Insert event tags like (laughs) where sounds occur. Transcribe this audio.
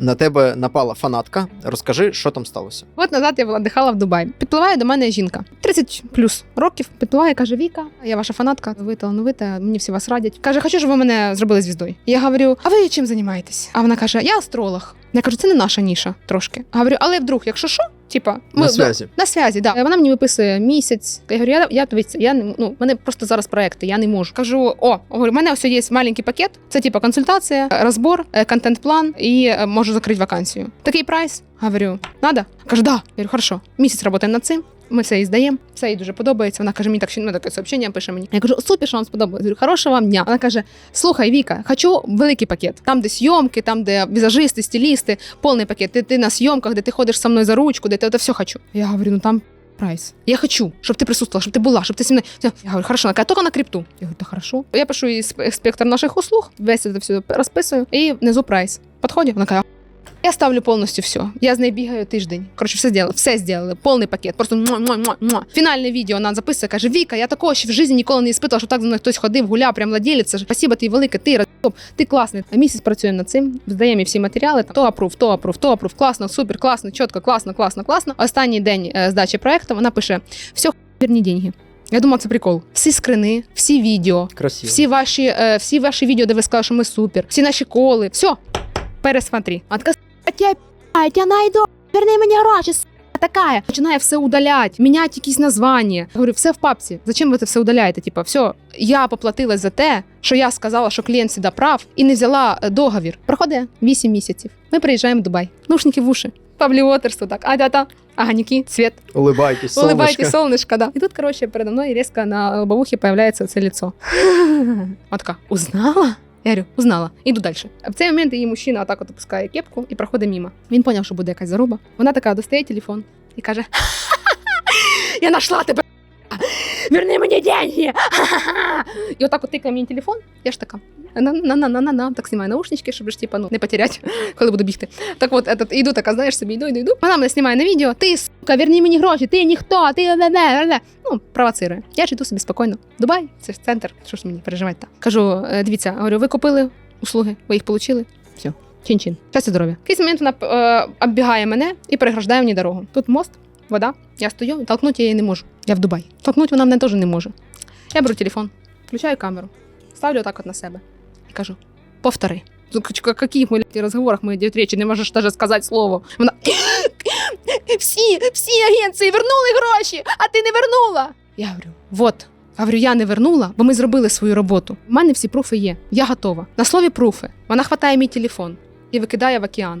На тебе напала фанатка. Розкажи, що там сталося. От назад я була дихала в Дубай. Підпливає до мене жінка 30 плюс років. Підпливає, каже: Віка, я ваша фанатка, ви талановита, мені всі вас радять. Каже, хочу, щоб ви мене зробили звіздою. Я говорю, а ви чим займаєтесь? А вона каже: Я астролог. Я кажу, це не наша ніша трошки. Говорю, але вдруг, якщо що, типа, ми На связі. на связі, да. Вона мені виписує місяць. Я говорю, я, я дивіться, я не ну, мене просто зараз проекти, я не можу. Кажу, о, говорю, у мене ось є маленький пакет. Це типа консультація, розбор, е, контент-план і е, можу закрити вакансію. Такий прайс. Говорю, надо? Каже, да. Я говорю, хорошо. Місяць працюємо над цим. Ми все їй здаємо, все їй дуже подобається. Вона каже, мені так ну, таке сообщення пише мені. Я кажу, супер, що вам. Говорю, хорошого дня. Вона каже: слухай, Віка, хочу великий пакет. Там, де зйомки, там, де візажисти, стилісти, повний пакет. Ти, ти на зйомках, де ти ходиш со мною за ручку, де ти це все хочу. Я говорю, ну там прайс. Я хочу, щоб ти присутствувала, щоб ти була, щоб ти мною. Я говорю, хорошо, вона тільки на крипту. Я говорю, да хорошо. Я пишу їй спектр наших услуг, весь це все розписую, і внизу прайс. Подходить, вона каже, я ставлю повністю все. Я з нею бігаю тиждень. Коротше, все зробили, все зробили, повний пакет. Просто муа, муа, муа, муа. Фінальне відео вона записує, каже: Віка, я такого ще в житті ніколи не іспитувала, що так за мною хтось ходив, гуляв, прям владелиця. Спасибо ти велике, ти роз'єб, ти класний. А місяць працюємо над цим, здаємо всі матеріали. То апрув, то апрув, то апрув, класно, супер, класно, чітко, класно, класно, класно. Останній день е, здачі проекту вона пише: все, верні деньги. Я думала, це прикол. Всі скрини, всі відео, Красиво. всі ваші, е, всі ваші відео, де ви сказали, що ми супер, всі наші коли, все, пересмотри. А така я, я найду, верни мені гроші, с**, така. Починає все удалять, міняти якісь названня. Я говорю, все в папці. Зачем ви це все удаляєте? Типа, все, я поплатилась за те, що я сказала, що клієнт сюди прав, і не взяла е, договір. Проходить 8 місяців. Ми приїжджаємо в Дубай. Наушники в уші. Павліотерство, так, а та Аганіки, цвет. Улыбайтесь, Улыбайтесь, солнышко. солнышко, да. И тут, короче, передо мной резко на лобовухе появляется це лицо. (laughs) Она така, узнала? Я говорю, узнала. Іду далі. В цей момент її мужчина отак от опускає кепку і проходить мимо. Він поняв, що буде якась заруба. Вона така достає телефон і каже: Я знайшла тебе! Верни мені деньги! (laughs) І отак от тикає мені телефон. Я ж така. На на на на на на так знімаю наушнички, щоб ж типа ну не потерять, (laughs) коли буду бігти. Так от, этот, іду така, знаєш собі, йду, йду, йду. Вона мене знімає на відео. Ти, сука, верни мені гроші, ти ніхто, ти не Ну, провоцирує. Я ж йду собі спокійно. Дубай, це ж центр. Що ж мені переживати так? Кажу, «Е, дивіться, говорю, ви купили услуги, ви їх отримали. Все, чин-чин. Щастя, здоров'я. В момент вона е, оббігає мене і переграждає мені дорогу. Тут мост, вода. Я стою, толкнути я її не можу. Я в Дубай. Толкнути вона мене теж не може. Я беру телефон, включаю камеру, ставлю отак от на себе і кажу: повтори. Ну, каких мы разговорах мы идет речі, не можеш навіть сказати слово. Вона всі, всі агенції вернули гроші, а ти не вернула. Я говорю, вот. Говорю, я не вернула, бо ми зробили свою роботу. У мене всі пруфи є. Я готова. На слові пруфи. Вона хватає мій телефон і викидає в океан.